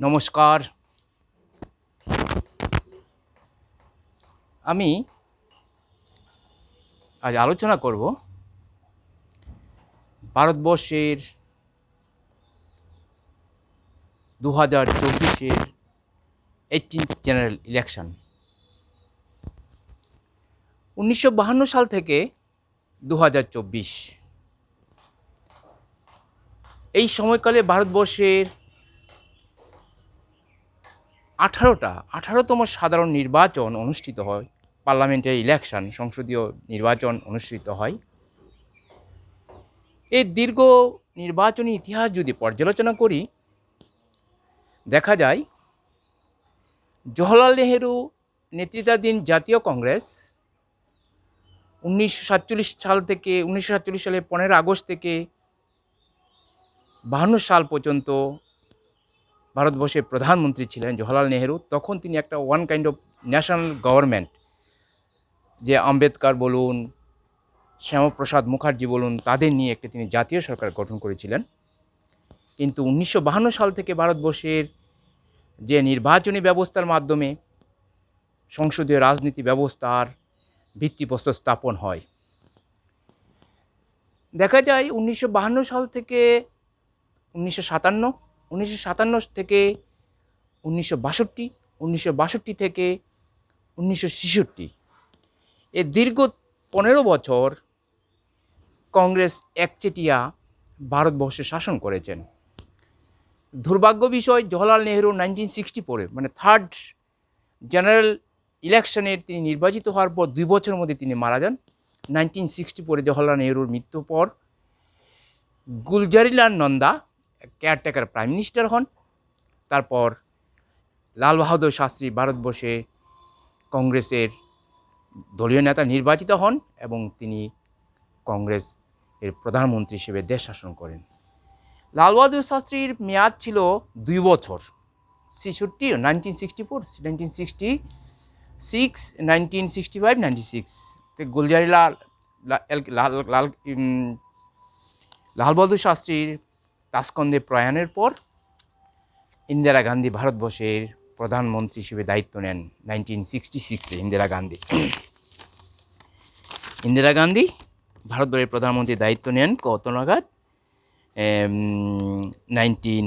নমস্কার। আমি আজ আলোচনা করব ভারতবর্ষের দু হাজার চব্বিশের এইটিন জেনারেল ইলেকশন উনিশশো বাহান্ন সাল থেকে দু হাজার চব্বিশ। এই সময়কালে ভারতবর্ষের আঠারোটা, আঠারোতম সাধারণ নির্বাচন অনুষ্ঠিত হয়। পার্লামেন্টারি ইলেকশন সংসদীয় নির্বাচন অনুষ্ঠিত হয়। এই দীর্ঘ নির্বাচনী ইতিহাস যদি পর্যালোচনা করি, দেখা যায় জওহরলাল নেহেরু নেতৃত্বাধীন জাতীয় কংগ্রেস উনিশশো সাতচল্লিশ সাল থেকে, উনিশশো সাতচল্লিশ সালে পনেরো আগস্ট থেকে বাহান্ন সাল পর্যন্ত ভারতবর্ষের প্রধানমন্ত্রী ছিলেন জওহরলাল নেহেরু, তখন তিনি একটা one kind of national government যে আম্বেদকর বলুন, শ্যামাপ্রসাদ মুখার্জি বলুন, তাদের নিয়ে একটা তিনি জাতীয় সরকার গঠন করেছিলেন। কিন্তু উনিশশো সাল থেকে ভারতবর্ষের যে নির্বাচনী ব্যবস্থার মাধ্যমে সংসদীয় রাজনীতি ব্যবস্থার ভিত্তিপ্রস্তর স্থাপন হয়। দেখা যায় উনিশশো সাল থেকে উনিশশো সাতান্ন উনিশশো সাতান্ন থেকে উনিশশো বাষট্টি উনিশশো বাষট্টি থেকে উনিশশো ছেষট্টি। এ দীর্ঘ পনেরো বছর কংগ্রেস একচেটিয়া ভারতবর্ষে শাসন করেছেন। দুর্ভাগ্য বিষয় জওহরলাল নেহরু নাইনটিন সিক্সটি ফোরে মানে থার্ড জেনারেল ইলেকশনের তিনি নির্বাচিত হওয়ার পর দুই বছরের মধ্যে তিনি মারা যান। নাইনটিন সিক্সটি ফোরে জওহরলাল নেহরুর মৃত্যুর পর Gulzarilal Nanda caretaker prime minister হন। তারপর লাল বাহাদুর শাস্ত্রী ভারতবর্ষে কংগ্রেসের দলীয় নেতা নির্বাচিত হন এবং তিনি কংগ্রেস এর প্রধানমন্ত্রী হিসেবে দেশ শাসন করেন। লাল বাহাদুর শাস্ত্রীর মেয়াদ ছিল দুই বছর। ছেষট্টি nineteen sixty four nineteen sixty six nineteen sixty five ninety six Gulzarilal Lal Lal um, Lal Bahadur শাস্ত্রীর তাসকন্দে প্রয়াণের পর ইন্দিরা গান্ধী ভারতবর্ষের প্রধানমন্ত্রী হিসেবে দায়িত্ব নেন নাইনটিন সিক্সটি সিক্সে ইন্দিরা গান্ধী। ইন্দিরা গান্ধী ভারতবর্ষের প্রধানমন্ত্রীর দায়িত্ব নেন কত নাগাদ? Nineteen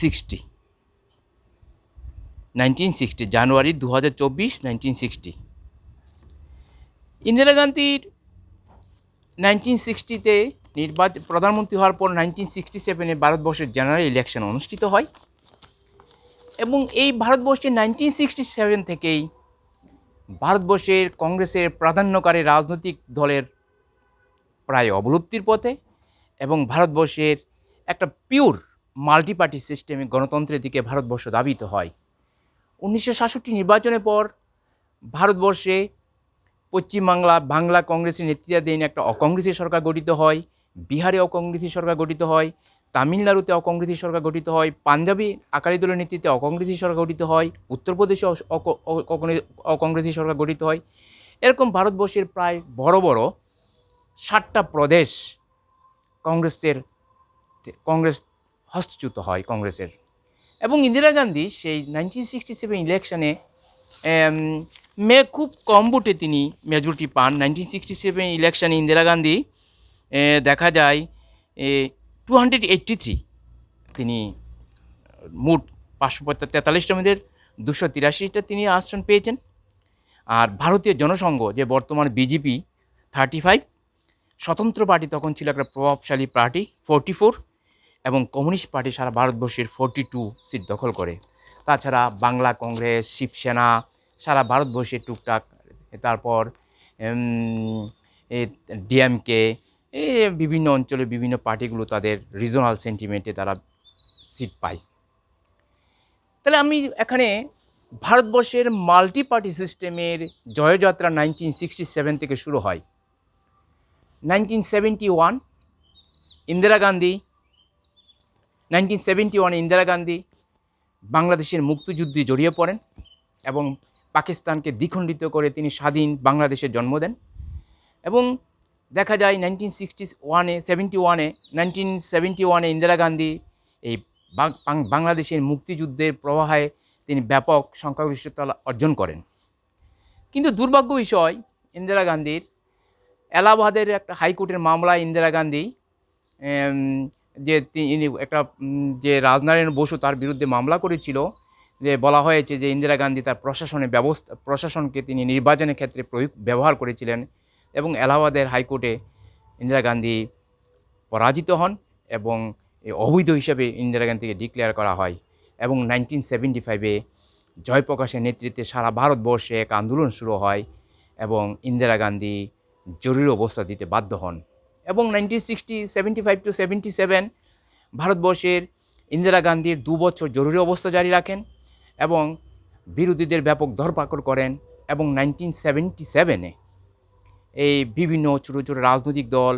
sixty. নাইনটিন সিক্সটি, জানুয়ারি দু হাজার চব্বিশ, নাইনটিন সিক্সটি। ইন্দিরা গান্ধীর নাইনটিন সিক্সটিতে নির্বাচন প্রধানমন্ত্রী হওয়ার পর নাইনটিন সিক্সটি সেভেনে ভারতবর্ষের জেনারেল ইলেকশন অনুষ্ঠিত হয়। এবং এই ভারতবর্ষের নাইনটিন সিক্সটি সেভেন থেকেই ভারতবর্ষের কংগ্রেসের প্রাধান্যকারী রাজনৈতিক দলের প্রায় অবলুপ্তির পথে এবং ভারতবর্ষের একটা পিওর মাল্টি পার্টি সিস্টেমে গণতন্ত্রের দিকে ভারতবর্ষ দাবিত হয়। উনিশশো সাতষট্টি নির্বাচনের পর ভারতবর্ষে পশ্চিমবাংলা, বাংলা কংগ্রেসের নেতৃত্বাধীন একটা অকংগ্রেসী সরকার গঠিত হয়। বিহারে অকংগ্রেসি সরকার গঠিত হয়, তামিলনাড়ুতে অকংগ্রেসি সরকার গঠিত হয়, পাঞ্জাবি আকালি দলের নেতৃত্বে অকংগ্রেসি সরকার গঠিত হয়, উত্তরপ্রদেশে অকংগ্রেসী সরকার গঠিত হয়। এরকম ভারতবর্ষের প্রায় বড় বড় ষাটটা প্রদেশ কংগ্রেসের কংগ্রেস হস্তচ্যুত হয় কংগ্রেসের। এবং ইন্দিরা গান্ধী সেই নাইনটিন সিক্সটি সেভেন ইলেকশনে মে খুব কম ভোটে তিনি মেজরিটি পান। নাইনটিন সিক্সটি সেভেন ইলেকশনে ইন্দিরা গান্ধী দেখা যায় টু হান্ড্রেড এইট্টি থ্রি তিনি, মোট পাঁচশো তেতাল্লিশটা মধ্যে দুশো তিরাশিটা তিনি আসন পেয়েছেন। আর ভারতীয় জনসংঘ, যে বর্তমান BJP thirty five Swatantra party তখন ছিল একটা প্রভাবশালী পার্টি ফোরটি ফোর এবং কমিউনিস্ট পার্টি সারা ভারতবর্ষের ফোরটি টু সিট দখল করে। তাছাড়া বাংলা কংগ্রেস, শিবসেনা, সারা ভারতবর্ষে টুকটাক, তারপর ডিএমকে এ বিভিন্ন অঞ্চলে বিভিন্ন পার্টিগুলো তাদের রিজনাল সেন্টিমেন্টে তারা সিট পায়। তাহলে আমি এখানে ভারতবর্ষের মাল্টি পার্টি সিস্টেমের জয়যাত্রা নাইনটিন সিক্সটি সেভেন থেকে শুরু হয়। Nineteen seventy one Indira Gandhi, nineteen seventy ওয়ানে ইন্দিরা গান্ধী বাংলাদেশের মুক্তিযুদ্ধে জড়িয়ে পড়েন এবং পাকিস্তানকে দ্বিখণ্ডিত করে তিনি স্বাধীন বাংলাদেশে জন্ম দেন এবং দেখা যায় নাইনটিন সিক্সটি ওয়ানে সেভেন্টি ওয়ানে নাইনটিন সেভেন্টি ওয়ানে ইন্দিরা গান্ধী এই বাংলাদেশের মুক্তিযুদ্ধের প্রবাহে তিনি ব্যাপক সংখ্যাগরিষ্ঠতা অর্জন করেন। কিন্তু দুর্ভাগ্য বিষয়, ইন্দিরা গান্ধীর এলাহাবাদের একটা হাইকোর্টের মামলায় ইন্দিরা গান্ধী যে তিনি একটা, যে রাজনারায়ণ বসু তার বিরুদ্ধে মামলা করেছিল, যে বলা হয়েছে যে ইন্দিরা গান্ধী তার প্রশাসনের ব্যবস্থা, প্রশাসনকে তিনি নির্বাচনের ক্ষেত্রে প্রয়োগ ব্যবহার করেছিলেন। এবং এলাহাবাদের হাইকোর্টে ইন্দিরা গান্ধী পরাজিত হন এবং অবৈধ হিসেবে ইন্দিরা গান্ধীকে ডিক্লেয়ার করা হয় এবং নাইনটিন সেভেন্টি ফাইভে জয়প্রকাশের নেতৃত্বে সারা ভারতবর্ষে এক আন্দোলন শুরু হয় এবং ইন্দিরা গান্ধী জরুরি অবস্থা দিতে বাধ্য হন এবং nineteen sixty seventy five to seventy seven ভারতবর্ষের ইন্দিরা গান্ধীর দু বছর জরুরি অবস্থা জারি রাখেন এবং বিরোধীদের ব্যাপক ধরপাকড় করেন এবং নাইনটিন সেভেন্টি সেভেনে এই বিভিন্ন ছোটো ছোটো রাজনৈতিক দল,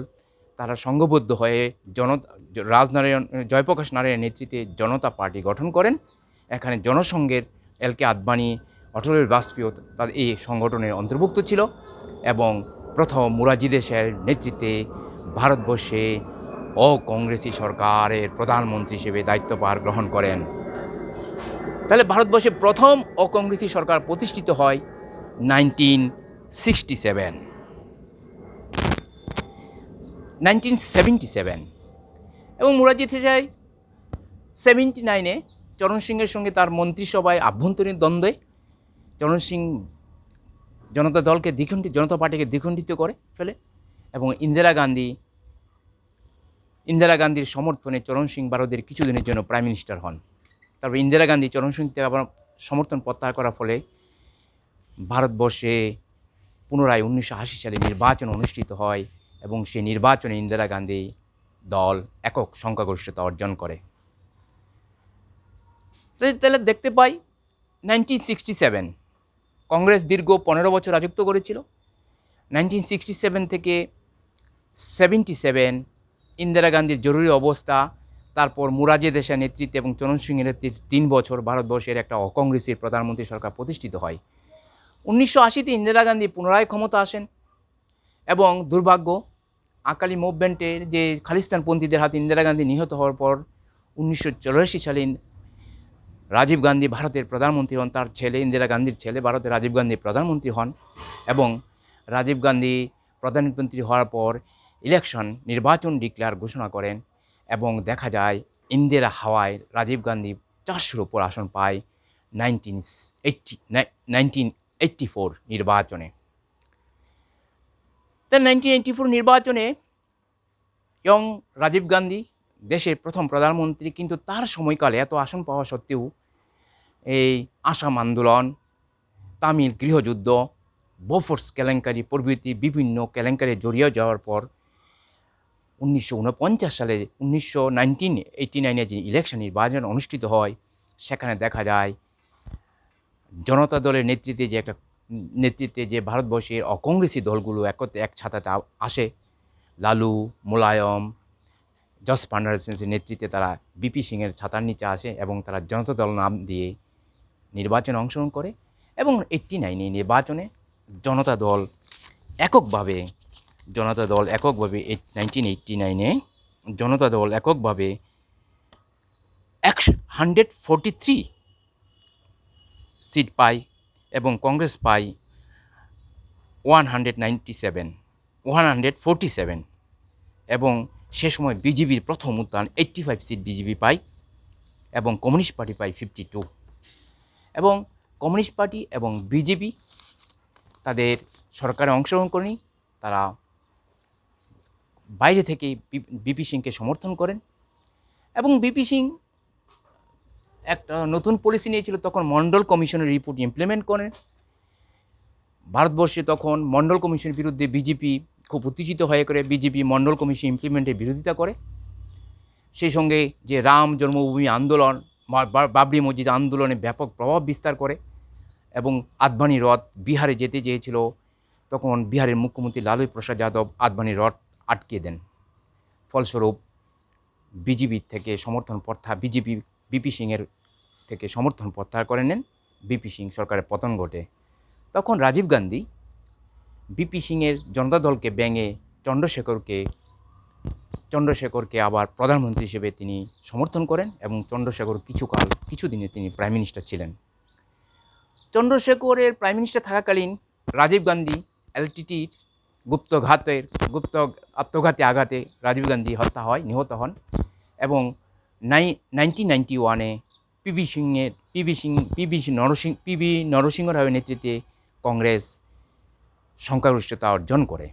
তারা সংঘবদ্ধ হয়ে জনতা, রাজনারায়ণ, জয়প্রকাশ নারায়ণের নেতৃত্বে জনতা পার্টি গঠন করেন। এখানে জনসংঘের এল কে আদবানি, অটলের বাজপেয়ী তাদের এই সংগঠনের অন্তর্ভুক্ত ছিল এবং প্রথম মুরাজি দেশের নেতৃত্বে ভারতবর্ষে অকংগ্রেসি সরকারের প্রধানমন্ত্রী হিসেবে দায়িত্বভার গ্রহণ করেন। তাহলে ভারতবর্ষে প্রথম অকংগ্রেসি সরকার প্রতিষ্ঠিত হয় nineteen sixty seven. Nineteen seventy seven. এবং মুরাজি দেশাই সেভেন্টি নাইনে চরণ সিংয়ের সঙ্গে তার মন্ত্রিসভায় আভ্যন্তরীণ দ্বন্দ্বে। চরণ সিং জনতা দলকে দ্বিখণ্ডিত জনতা পার্টিকে দ্বিখণ্ডিত করে ফেলে এবং ইন্দিরা গান্ধী, ইন্দিরা গান্ধীর সমর্থনে চরণ সিং ভারতের কিছুদিনের জন্য প্রাইম মিনিস্টার হন। তারপর ইন্দিরা গান্ধী চরণ সিং থেকে আবার সমর্থন প্রত্যাহার করার ফলে ভারতবর্ষে পুনরায় উনিশশো আশি সালে নির্বাচন অনুষ্ঠিত হয়। এবং সেই নির্বাচনে ইন্দিরা গান্ধী দল একক সংখ্যাগরিষ্ঠতা অর্জন করে। তাহলে- দেখতে পাই নাইনটিন সিক্সটি সেভেন কংগ্রেস দীর্ঘ পনেরো বছর রাজত্ব করেছিল। নাইনটিন সিক্সটি সেভেন থেকে সেভেন্টি সেভেন ইন্দিরা গান্ধীর জরুরি অবস্থা, তারপর মুরাজে দেশের নেতৃত্বে এবং চরণ সিংয়ের নেতৃত্বে তিন বছর ভারতবর্ষের একটা অকংগ্রেসের প্রধানমন্ত্রী সরকার প্রতিষ্ঠিত হয়। উনিশশো আশিতে ইন্দিরা গান্ধী পুনরায় ক্ষমতা আসেন এবং দুর্ভাগ্য আকালি মুভমেন্টের যে খালিস্তানপন্থীদের হাতে ইন্দিরা গান্ধী নিহত হওয়ার পর উনিশশো সালে রাজীব গান্ধী ভারতের প্রধানমন্ত্রী হন, তার ছেলে, ইন্দিরা গান্ধীর ছেলে ভারতের রাজীব গান্ধী প্রধানমন্ত্রী হন এবং রাজীব গান্ধী প্রধানমন্ত্রী হওয়ার পর ইলেকশন নির্বাচন ডিক্লেয়ার ঘোষণা করেন এবং দেখা যায় ইন্দিরা হাওয়ায় রাজীব গান্ধী চারশোর ওপর আসন পায় nineteen eighty nineteen eighty four নির্বাচনে। তা নাইনটিন ফোর নির্বাচনে ইয়ং রাজীব গান্ধী দেশের প্রথম প্রধানমন্ত্রী, কিন্তু তার সময়কালে, এত আসন পাওয়া সত্ত্বেও এই আসাম আন্দোলন, তামিল গৃহযুদ্ধ বোফোর্স কেলেঙ্কারি প্রভৃতি বিভিন্ন কেলেঙ্কারি জড়িয়ে যাওয়ার পর উনিশশো উনপঞ্চাশ সালে উনিশশো নাইনটিন নাইনে যে ইলেকশন নির্বাচন অনুষ্ঠিত হয়, সেখানে দেখা যায়, জনতা দলের নেতৃত্বে যে একটা নেতৃত্বে যে ভারতবর্ষের অকংগ্রেসি দলগুলো একত্রে এক ছাতাতে আসে, লালু, মোলায়ম জস ফার্নান্ডেসের নেতৃত্বে তারা বিপি সিংয়ের ছাতার নিচে আসে এবং তারা জনতা দল নাম দিয়ে নির্বাচনে অংশগ্রহণ করে এবং এইটটি নাইনে নির্বাচনে জনতা দল এককভাবে, জনতা দল এককভাবে এইট, নাইনটিন এইট্টি নাইনে জনতা দল এককভাবে একশো, হান্ড্রেড ফোরটি থ্রি সিট পায় এবং কংগ্রেস পায় one hundred ninety seven one hundred forty seven এবং সে সময় বিজেপির প্রথম উত্থান এইট্টি ফাইভ সিট বিজেপি পায় এবং কমিউনিস্ট পার্টি পায় ফিফটি টু এবং কমিউনিস্ট পার্টি এবং বিজেপি তাদের সরকারে অংশগ্রহণ করেনি, তারা বাইরে থেকে বিপি সিংকে সমর্থন করেন এবং বিপি সিং একটা নতুন পলিসি নিয়েছিল, তখন মন্ডল কমিশনের রিপোর্ট ইমপ্লিমেন্ট করেন ভারতবর্ষে তখন মন্ডল কমিশনের বিরুদ্ধে বিজেপি খুব উত্তেজিত হয়ে করে বিজেপি মন্ডল কমিশন ইমপ্লিমেন্টের বিরোধিতা করে। সেই সঙ্গে যে রাম জন্মভূমি আন্দোলন বাবরি মসজিদ আন্দোলনে ব্যাপক প্রভাব বিস্তার করে এবং আদবানি রথ বিহারে যেতে চেয়েছিল, তখন বিহারের মুখ্যমন্ত্রী লালু প্রসাদ যাদব আদবানি রথ আটকে দেন। ফলস্বরূপ বিজেপি থেকে সমর্থন প্রথা বিজেপি বিপি সিংয়ের থেকে সমর্থন প্রত্যাহার করে নেন বিপি সিং সরকারের পতন ঘটে। তখন রাজীব গান্ধী বিপি সিংয়ের জনতা দলকে ব্যাঙে চন্দ্রশেখরকে চন্দ্রশেখরকে আবার প্রধানমন্ত্রী হিসেবে তিনি সমর্থন করেন এবং চন্দ্রশেখর কিছুকাল, কিছুদিনে তিনি প্রাইম মিনিস্টার ছিলেন। চন্দ্রশেখরের প্রাইম মিনিস্টার থাকাকালীন রাজীব গান্ধী এলটিটির গুপ্তঘাতের, গুপ্ত আত্মঘাতী আঘাতে রাজীব গান্ধী হত্যা হয়, নিহত হন এবং নাই নাইনটিন নাইনটি ওয়ানে পিবি সিংয়ের P V Singh P V Narsingh P V Narasimha রাওয়ের নেতৃত্বে কংগ্রেস সংখ্যাগরিষ্ঠতা অর্জন করে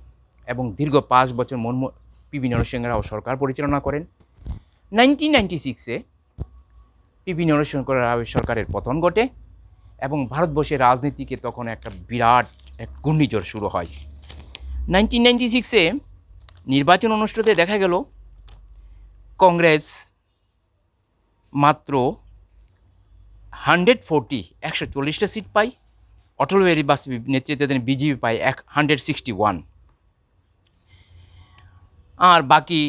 এবং দীর্ঘ পাঁচ বছর মনমো পিবি নরসিংহ রাও সরকার পরিচালনা করেন। নাইনটিন নাইনটি সিক্সে পিবি নরসিংহ রাও সরকারের পতন ঘটে এবং ভারতবর্ষের রাজনীতিকে তখন একটা বিরাট এক ঘূর্ণিঝড় শুরু হয়। নাইনটিন নাইনটি সিক্সে নির্বাচন অনুষ্ঠিত দেখা গেল, কংগ্রেস মাত্র হান্ড্রেড ফোরটি, একশো চল্লিশটা সিট পাই অটল বিহারী বাজপেয়ী নেতৃত্বাধীন বিজেপি পায় এক হান্ড্রেড সিক্সটি ওয়ান। আর বাকি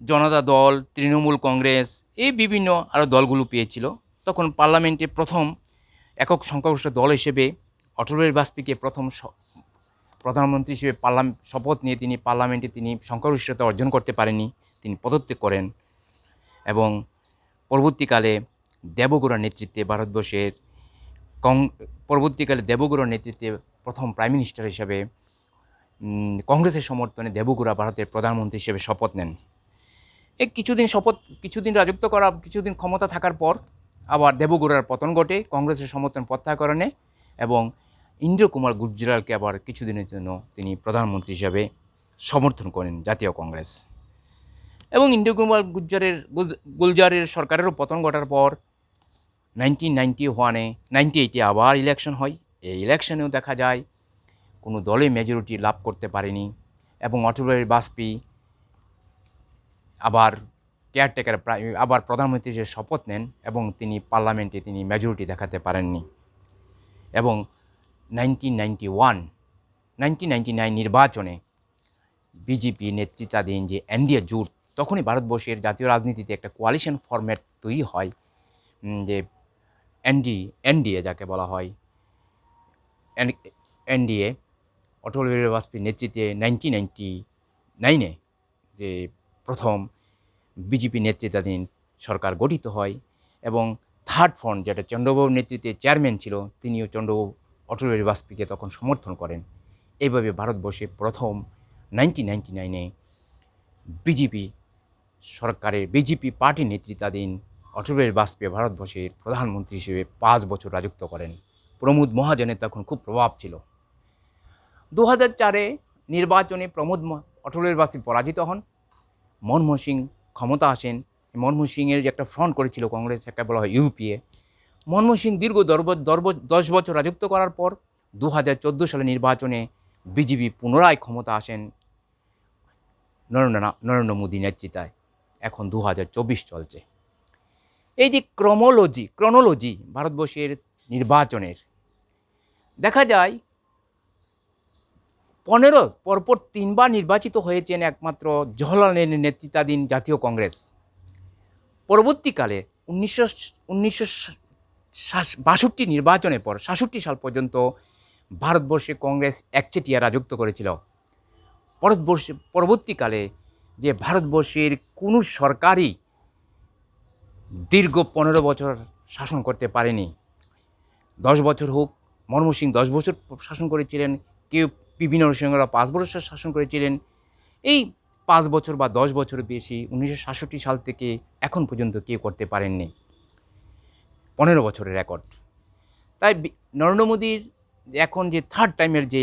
জনতা দল, তৃণমূল কংগ্রেস, এই বিভিন্ন আরও দলগুলো পেয়েছিল। তখন পার্লামেন্টে প্রথম একক সংখ্যাগরিষ্ঠ দল হিসেবে অটল বিহারী বাজপেয়ীকে প্রথম প্রধানমন্ত্রী হিসেবে পার্লাম, শপথ নিয়ে তিনি পার্লামেন্টে তিনি সংখ্যাগরিষ্ঠতা অর্জন করতে পারেননি, তিনি পদত্যাগ করেন। এবং পরবর্তীকালে দেবগুড়ার নেতৃত্বে ভারতবর্ষের কং, পরবর্তীকালে দেবগুড়ার নেতৃত্বে প্রথম প্রাইম মিনিস্টার হিসেবে কংগ্রেসের সমর্থনে দেবগুড়া ভারতের প্রধানমন্ত্রী হিসেবে শপথ নেন। এই কিছুদিন শপথ, কিছুদিন রাজত্ব করা, কিছুদিন ক্ষমতা থাকার পর আবার দেবগুড়ার পতন ঘটে, কংগ্রেসের সমর্থন প্রত্যাহারণে এবং ইন্দ্র কুমার গুজরালকে আবার কিছুদিনের জন্য তিনি প্রধানমন্ত্রী হিসাবে সমর্থন করেন জাতীয় কংগ্রেস। এবং ইন্দ্র কুমার গুজ্জারের গুলজারের সরকারেরও পতন ঘটার পর নাইনটিন নাইনটি ওয়ানে নাইনটি এইটে আবার ইলেকশন হয়। এই ইলেকশনেও দেখা যায়, কোনো দলে মেজরিটি লাভ করতে পারেনি এবং অটল বিহারী বাজপেয়ী আবার কেয়ারটেকার আবার প্রধানমন্ত্রী হিসেবে শপথ নেন এবং তিনি পার্লামেন্টে তিনি মেজরিটি দেখাতে পারেননি। এবং nineteen ninety one, nineteen ninety nine নির্বাচনে বিজেপি নেতৃত্বাধীন যে এনডিএ জোট, তখনই ভারতবর্ষের জাতীয় রাজনীতিতে একটা কোয়ালিশন ফরম্যাট তৈরি হয়। যে এনডি, এনডিএ যাকে বলা হয়। এনডিএ, অটল বিহারী বাজপেয়ীর নেতৃত্বে নাইনটিন নাইনটি নাইনে যে প্রথম বিজেপি নেতৃত্বাধীন সরকার গঠিত হয় এবং থার্ড ফ্রন্ট যেটা চন্দ্রবাবুর নেতৃত্বে চেয়ারম্যান ছিল, তিনিও চন্দ্রবাবু অটল বিহারী বাজপেয়ীকে তখন সমর্থন করেন। এইভাবে ভারতবর্ষে প্রথম নাইনটিন নাইনটি নাইনে বিজেপি সরকারের, বিজেপি পার্টি নেতৃত্বাধীন অটল বিহারী বাজপেয়ী ভারতবর্ষের প্রধানমন্ত্রী হিসেবে পাঁচ বছর রাজত্ব করেন। প্রমোদ মহাজনের তখন খুব প্রভাব ছিল। দু হাজার চারে নির্বাচনে প্রমোদ অটল বিহারী পরাজিত হন। মনমোহন সিং ক্ষমতা আসেন। মনমোহন সিংয়ের যে একটা ফ্রন্ট করেছিল কংগ্রেস, একটা বলা হয় ইউপিএ মনমোহন সিং দীর্ঘ দর্ব দর্ব দশ বছর রাজত্ব করার পর দু হাজার চোদ্দ সালে নির্বাচনে বিজেপি পুনরায় ক্ষমতা আসেন নরেন্দ্র নরেন্দ্র মোদী নেতৃত্বায় এখন দু হাজার চব্বিশ চলছে। এই যে ক্রমোলজি, ক্রনোলজি ভারতবর্ষের নির্বাচনের, দেখা যায় পনেরো, পরপর তিনবার নির্বাচিত হয়েছেন একমাত্র জওহরলাল নেহরুর নেতৃত্বাধীন জাতীয় কংগ্রেস। পরবর্তীকালে উনিশশো উনিশশো বাষট্টি নির্বাচনের পর, সাতষট্টি সাল পর্যন্ত ভারতবর্ষে কংগ্রেস একচেটিয়া রাজত্ব করেছিল। ভারতবর্ষে পরবর্তীকালে যে ভারতবর্ষের কোনো সরকারই দীর্ঘ পনেরো বছর শাসন করতে পারেনি। দশ বছর হোক, মনমোহন সিং দশ বছর শাসন করেছিলেন, কেউ পিভি নরসিংহরা পাঁচ বছর শাসন করেছিলেন। এই পাঁচ বছর বা দশ বছর বেশি উনিশশো সাতষট্টি সাল থেকে এখন পর্যন্ত কেউ করতে পারেননি। পনেরো বছরের রেকর্ড। তাই নরেন্দ্র মোদীর এখন যে থার্ড টাইমের যে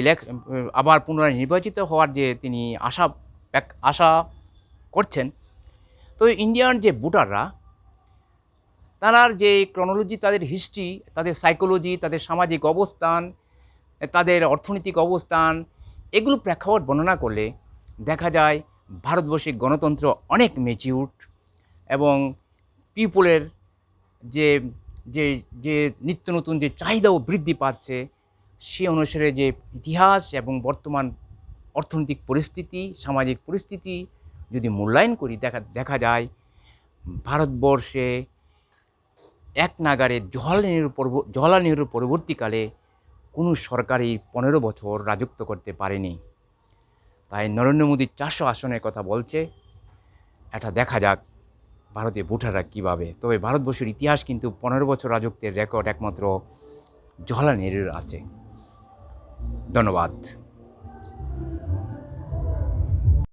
আবার পুনরায় নির্বাচিত হওয়ার যে তিনি আশা আশা করছেন, তো ইন্ডিয়ান যে ভোটাররা তারার যে ক্রনোলজি তাদের হিস্ট্রি তাদের সাইকোলজি তাদের সামাজিক অবস্থান, তাদের অর্থনৈতিক অবস্থান, এগুলো প্রেক্ষাপট বর্ণনা করলে দেখা যায় ভারতবর্ষের গণতন্ত্র অনেক মেচিউর এবং পিপুলের যে যে যে নিত্য নতুন যে চাহিদাও বৃদ্ধি পাচ্ছে, সে অনুসারে যে ইতিহাস এবং বর্তমান অর্থনৈতিক পরিস্থিতি, সামাজিক পরিস্থিতি যদি মূল্যায়ন করি, দেখা দেখা যায় ভারতবর্ষে এক নাগারে জওয়াহরলাল নেহরু জওয়াহরলাল নেহরুর পরবর্তীকালে কোনো সরকারই পনেরো বছর রাজত্ব করতে পারেনি। তাই নরেন্দ্র মোদী চারশো আসনের কথা বলছে। এটা দেখা যাক ভারতে ভোটাররা কীভাবে। তবে ভারতবর্ষের ইতিহাস কিন্তু পনেরো বছর রাজত্বের রেকর্ড একমাত্র জওয়াহরলাল নেহরুর আছে। ধন্যবাদ।